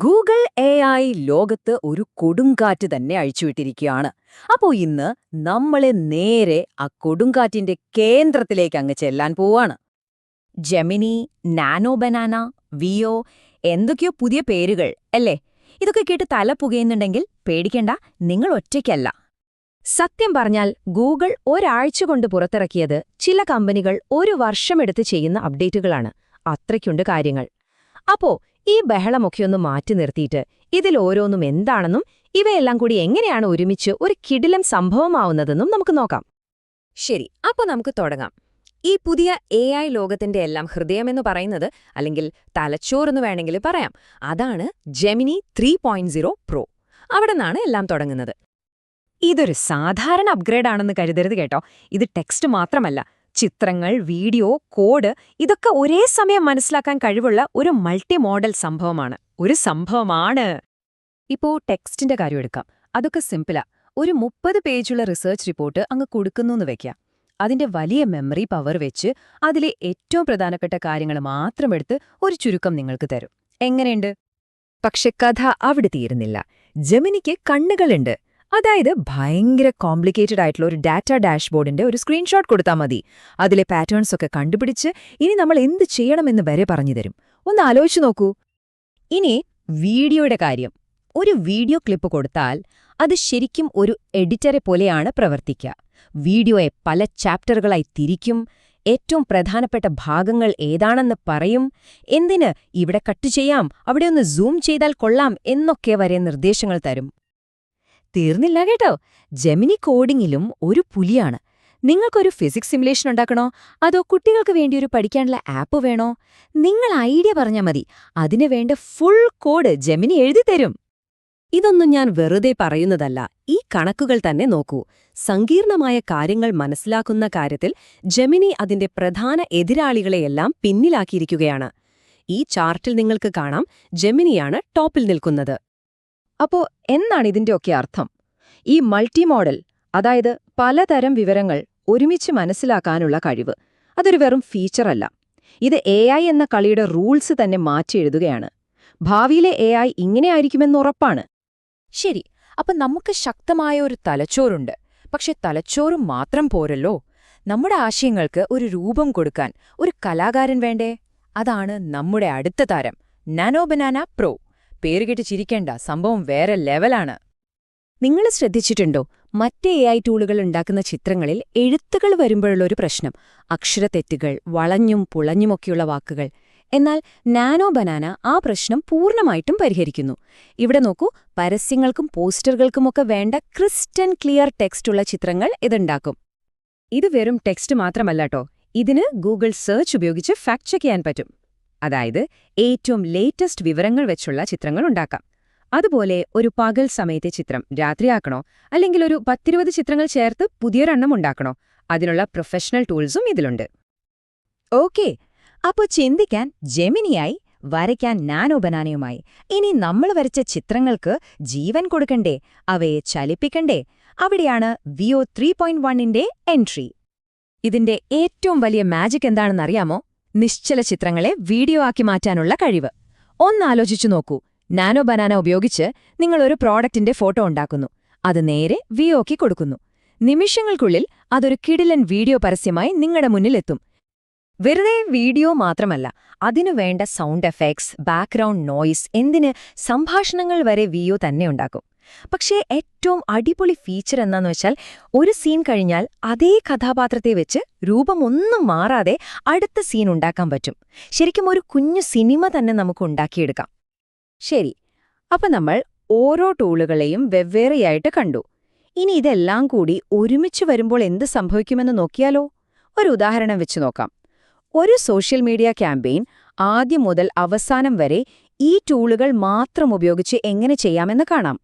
Google A I ലോകത്ത് ഒരു കൊടുങ്കാറ്റ് തന്നെ അഴിച്ചുവിട്ടിരിക്കുകയാണ്. അപ്പോൾ ഇന്ന് നമ്മളെ നേരെ ആ കൊടുങ്കാറ്റിന്റെ കേന്ദ്രത്തിലേക്ക് അങ്ങ് ചെല്ലാൻ പോവാണ്. ജെമിനി നാനോ ബനാന വിയോ എന്തൊക്കെയോ പുതിയ പേരുകൾ അല്ലേ? ഇതൊക്കെ കേട്ട് തല പുകയുന്നുണ്ടെങ്കിൽ പേടിക്കണ്ട നിങ്ങൾ ഒറ്റയ്ക്കല്ല. സത്യം പറഞ്ഞാൽ ഗൂഗിൾ ഒരാഴ്ച കൊണ്ട് പുറത്തിറക്കിയത് ചില കമ്പനികൾ ഒരു വർഷമെടുത്ത് ചെയ്യുന്ന അപ്ഡേറ്റുകളാണ്. അത്രയ്ക്കുണ്ട് കാര്യങ്ങൾ. അപ്പോ ഈ ബഹളമൊക്കെ ഒന്ന് മാറ്റി നിർത്തിയിട്ട് ഇതിൽ ഓരോന്നും എന്താണെന്നും ഇവയെല്ലാം കൂടി എങ്ങനെയാണ് ഒരുമിച്ച് ഒരു കിടിലം സംഭവമാവുന്നതെന്നും നമുക്ക് നോക്കാം. ശരി അപ്പോൾ നമുക്ക് തുടങ്ങാം. ഈ പുതിയ എ ഐ ലോകത്തിന്റെ എല്ലാം ഹൃദയമെന്ന് പറയുന്നത് അല്ലെങ്കിൽ തലച്ചോറെന്ന് വേണമെങ്കിൽ പറയാം. അതാണ് Gemini three point zero pro അവിടെ നിന്നാണ് എല്ലാം തുടങ്ങുന്നത്. ഇതൊരു സാധാരണ അപ്ഗ്രേഡ് ആണെന്ന് കരുതരുത് കേട്ടോ. ഇത് ടെക്സ്റ്റ് മാത്രമല്ല. ചിത്രങ്ങൾ വീഡിയോ കോഡ് ഇതൊക്കെ ഒരേ സമയം മനസ്സിലാക്കാൻ കഴിവുള്ള ഒരു മൾട്ടി മോഡൽ സംഭവമാണ്. ഒരു സംഭവമാണ്. ഇപ്പോ ടെക്സ്റ്റിന്റെ കാര്യം എടുക്കാം. അതൊക്കെ സിമ്പിളാ ഒരു മുപ്പത് പേജുള്ള റിസർച്ച് റിപ്പോർട്ട് അങ്ങ് കൊടുക്കുന്നുന്ന് വെക്കാം. അതിന്റെ വലിയ മെമ്മറി പവർ വെച്ച് അതിലെ ഏറ്റവും പ്രധാനപ്പെട്ട കാര്യങ്ങൾ മാത്രമെടുത്ത് ഒരു ചുരുക്കം നിങ്ങൾക്ക് തരും. എങ്ങനെയുണ്ട്? പക്ഷെ കഥ അവിടെ തീരുന്നില്ല. ജമിനിക്ക് കണ്ണുകളുണ്ട്. അതായത് ഭയങ്കര കോംപ്ലിക്കേറ്റഡ് ആയിട്ടുള്ള ഒരു ഡാറ്റ ഡാഷ്ബോർഡിന്റെ ഒരു സ്ക്രീൻഷോട്ട് കൊടുത്താൽ മതി. അതിലെ പാറ്റേൺസ് ഒക്കെ കണ്ടുപിടിച്ച് ഇനി നമ്മൾ എന്ത് ചെയ്യണമെന്ന് വരെ പറഞ്ഞു തരും. ഒന്ന് ആലോചിച്ചു നോക്കൂ. ഇനി വീഡിയോയുടെ കാര്യം. ഒരു വീഡിയോ ക്ലിപ്പ് കൊടുത്താൽ അത് ശരിക്കും ഒരു എഡിറ്ററെ പോലെയാണ് പ്രവർത്തിക്കുക വീഡിയോയെ പല ചാപ്റ്ററുകളായി തിരിക്കും. ഏറ്റവും പ്രധാനപ്പെട്ട ഭാഗങ്ങൾ ഏതാണെന്ന് പറയും. എന്തിന് ഇവിടെ കട്ട് ചെയ്യാം? അവിടെ ഒന്ന് സൂം ചെയ്താൽ കൊള്ളാം എന്നൊക്കെ വരെ നിർദ്ദേശങ്ങൾ തരും. തീർന്നില്ല കേട്ടോ. ജെമിനി കോഡിങ്ങിലും ഒരു പുലിയാണ്. നിങ്ങൾക്കൊരു ഫിസിക്സ് സിമുലേഷൻ ഉണ്ടാക്കണോ? അതോ കുട്ടികൾക്ക് വേണ്ടി ഒരു പഠിക്കാനുള്ള ആപ്പ് വേണോ? നിങ്ങൾ ഐഡിയ പറഞ്ഞാൽ മതി. അതിനു വേണ്ട ഫുൾ കോഡ് ജെമിനി എഴുതിത്തരും ഇതൊന്നും ഞാൻ വെറുതെ പറയുന്നതല്ല. ഈ കണക്കുകൾ തന്നെ നോക്കൂ. സങ്കീർണമായ കാര്യങ്ങൾ മനസ്സിലാക്കുന്ന കാര്യത്തിൽ ജെമിനി അതിന്റെ പ്രധാന എതിരാളികളെയെല്ലാം പിന്നിലാക്കിയിരിക്കുകയാണ്. ഈ ചാർട്ടിൽ നിങ്ങൾക്ക് കാണാം ജെമിനിയാണ് ടോപ്പിൽ നിൽക്കുന്നത്. അപ്പോ എന്താണ് ഇതിന്റെയൊക്കെ അർത്ഥം? ഈ മൾട്ടി മോഡൽ അതായത് പലതരം വിവരങ്ങൾ ഒരുമിച്ച് മനസ്സിലാക്കാനുള്ള കഴിവ് അതൊരു വെറും ഫീച്ചറല്ല. ഇത് എ എന്ന കളിയുടെ റൂൾസ് തന്നെ മാറ്റി എഴുതുകയാണ്. ഭാവിയിലെ എ ഐ ഇങ്ങനെയായിരിക്കുമെന്നുറപ്പാണ് ശരി അപ്പൊ നമുക്ക് ശക്തമായ ഒരു തലച്ചോറുണ്ട്. പക്ഷെ തലച്ചോറ് മാത്രം പോരല്ലോ? നമ്മുടെ ആശയങ്ങൾക്ക് ഒരു രൂപം കൊടുക്കാൻ ഒരു കലാകാരൻ വേണ്ടേ? അതാണ് നമ്മുടെ അടുത്ത താരം നാനോ ബനാന പ്രോ. പേരുകെട്ട് ചിരിക്കേണ്ട. സംഭവം വേറെ ലെവലാണ്. നിങ്ങൾ ശ്രദ്ധിച്ചിട്ടുണ്ടോ? മറ്റേ എ ഐ ടൂളുകൾ ഉണ്ടാക്കുന്ന ചിത്രങ്ങളിൽ എഴുത്തുകൾ വരുമ്പോഴുള്ളൊരു പ്രശ്നം. അക്ഷരത്തെറ്റുകൾ വളഞ്ഞും പുളഞ്ഞുമൊക്കെയുള്ള വാക്കുകൾ. എന്നാൽ നാനോ ബനാന ആ പ്രശ്നം പൂർണമായിട്ടും പരിഹരിക്കുന്നു. ഇവിടെ നോക്കൂ പരസ്യങ്ങൾക്കും പോസ്റ്ററുകൾക്കുമൊക്കെ വേണ്ട ക്രിസ്റ്റൻ ക്ലിയർ ടെക്സ്റ്റുള്ള ചിത്രങ്ങൾ ഇതുണ്ടാക്കും. ഇത് വെറും ടെക്സ്റ്റ് മാത്രമല്ലാട്ടോ ഇതിന് ഗൂഗിൾ സെർച്ച് ഉപയോഗിച്ച് ഫാക്ട് ചെക്ക് ചെയ്യാൻ പറ്റും. അതായത് ഏറ്റവും ലേറ്റസ്റ്റ് വിവരങ്ങൾ വെച്ചുള്ള ചിത്രങ്ങൾ ഉണ്ടാക്കാം. അതുപോലെ ഒരു പകൽ സമയത്തെ ചിത്രം രാത്രിയാക്കണോ അല്ലെങ്കിൽ ഒരു പത്തിരുപത് ചിത്രങ്ങൾ ചേർത്ത് പുതിയൊരെണ്ണം ഉണ്ടാക്കണോ? അതിനുള്ള പ്രൊഫഷണൽ ടൂൾസും ഇതിലുണ്ട്. ഓക്കെ അപ്പോൾ ചിന്തിക്കാൻ ജെമിനിയായി വരയ്ക്കാൻ നാനോ ബനാനയുമായി. ഇനി നമ്മൾ വരച്ച ചിത്രങ്ങൾക്ക് ജീവൻ കൊടുക്കണ്ടേ? അവയെ ചലിപ്പിക്കണ്ടേ? അവിടെയാണ് വിയോ ത്രീ പോയിന്റ് വണ്ണിന്റെ എൻട്രി ഇതിന്റെ ഏറ്റവും വലിയ മാജിക് എന്താണെന്നറിയാമോ? നിശ്ചല ചിത്രങ്ങളെ വീഡിയോ ആക്കി മാറ്റാനുള്ള കഴിവ്. ഒന്നാലോചിച്ചു നോക്കൂ. നാനോ ബനാന ഉപയോഗിച്ച് നിങ്ങൾ ഒരു പ്രോഡക്റ്റിന്റെ ഫോട്ടോ ഉണ്ടാക്കുന്നു. അത് നേരെ വിയോക്കി കൊടുക്കുന്നു. നിമിഷങ്ങൾക്കുള്ളിൽ അതൊരു കിടിലൻ വീഡിയോ പരസ്യമായി നിങ്ങളുടെ മുന്നിലെത്തും വെറുതെ വീഡിയോ മാത്രമല്ല അതിനു വേണ്ട സൗണ്ട് എഫക്ട്സ് ബാക്ക്ഗ്രൗണ്ട് നോയിസ് എന്തിന് സംഭാഷണങ്ങൾ വരെ വിയോ തന്നെ ഉണ്ടാക്കും. പക്ഷേ ഏറ്റവും അടിപൊളി ഫീച്ചർ എന്താന്ന് വെച്ചാൽ ഒരു സീൻ കഴിഞ്ഞാൽ അതേ കഥാപാത്രത്തെ വെച്ച് രൂപമൊന്നും മാറാതെ അടുത്ത സീൻ ഉണ്ടാക്കാൻ പറ്റും. ശരിക്കും ഒരു കുഞ്ഞു സിനിമ തന്നെ നമുക്ക് ഉണ്ടാക്കിയെടുക്കാം. ശരി അപ്പൊ നമ്മൾ ഓരോ ടൂളുകളെയും വെവ്വേറെയായിട്ട് കണ്ടു. ഇനി ഇതെല്ലാം കൂടി ഒരുമിച്ച് വരുമ്പോൾ എന്ത് സംഭവിക്കുമെന്ന് നോക്കിയാലോ? ഒരു ഉദാഹരണം വെച്ച് നോക്കാം. ഒരു സോഷ്യൽ മീഡിയ ക്യാമ്പയിൻ ആദ്യം മുതൽ അവസാനം വരെ ഈ ടൂളുകൾ മാത്രം ഉപയോഗിച്ച് എങ്ങനെ ചെയ്യാമെന്ന് കാണാം.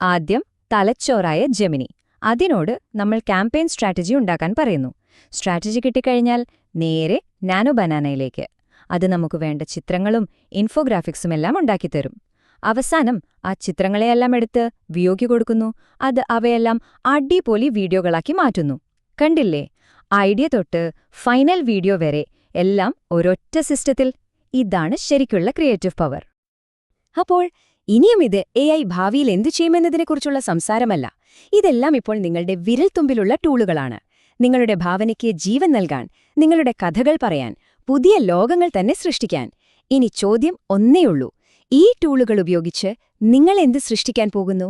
ആദ്യം തലച്ചോറായ ജെമിനി. അതിനോട് നമ്മൾ ക്യാമ്പയിൻ സ്ട്രാറ്റജി ഉണ്ടാക്കാൻ പറയുന്നു. സ്ട്രാറ്റജി കിട്ടിക്കഴിഞ്ഞാൽ നേരെ നാനോ ബനാനയിലേക്ക്. അത് നമുക്ക് വേണ്ട ചിത്രങ്ങളും ഇൻഫോഗ്രാഫിക്സും എല്ലാം ഉണ്ടാക്കിത്തരും. അവസാനം ആ ചിത്രങ്ങളെയെല്ലാം എടുത്ത് വിയോഗ്യ കൊടുക്കുന്നു. അത് അവയെല്ലാം അടിപൊളി വീഡിയോകളാക്കി മാറ്റുന്നു. കണ്ടില്ലേ? ഐഡിയ തൊട്ട് ഫൈനൽ വീഡിയോ വരെ എല്ലാം ഒരൊറ്റ സിസ്റ്റത്തിൽ. ഇതാണ് ശരിക്കുള്ള ക്രിയേറ്റീവ് പവർ. അപ്പോൾ ഇനിയും ഇത് എ ഐ ഭാവിയിൽ എന്തു ചെയ്യുമെന്നതിനെക്കുറിച്ചുള്ള സംസാരമല്ല. ഇതെല്ലാം ഇപ്പോൾ നിങ്ങളുടെ വിരൽത്തുമ്പിലുള്ള ടൂളുകളാണ്. നിങ്ങളുടെ ഭാവനയ്ക്ക് ജീവൻ നൽകാൻ നിങ്ങളുടെ കഥകൾ പറയാൻ പുതിയ ലോകങ്ങൾ തന്നെ സൃഷ്ടിക്കാൻ. ഇനി ചോദ്യം ഒന്നേയുള്ളൂ. ഈ ടൂളുകൾ ഉപയോഗിച്ച് നിങ്ങൾ എന്ത് സൃഷ്ടിക്കാൻ പോകുന്നു?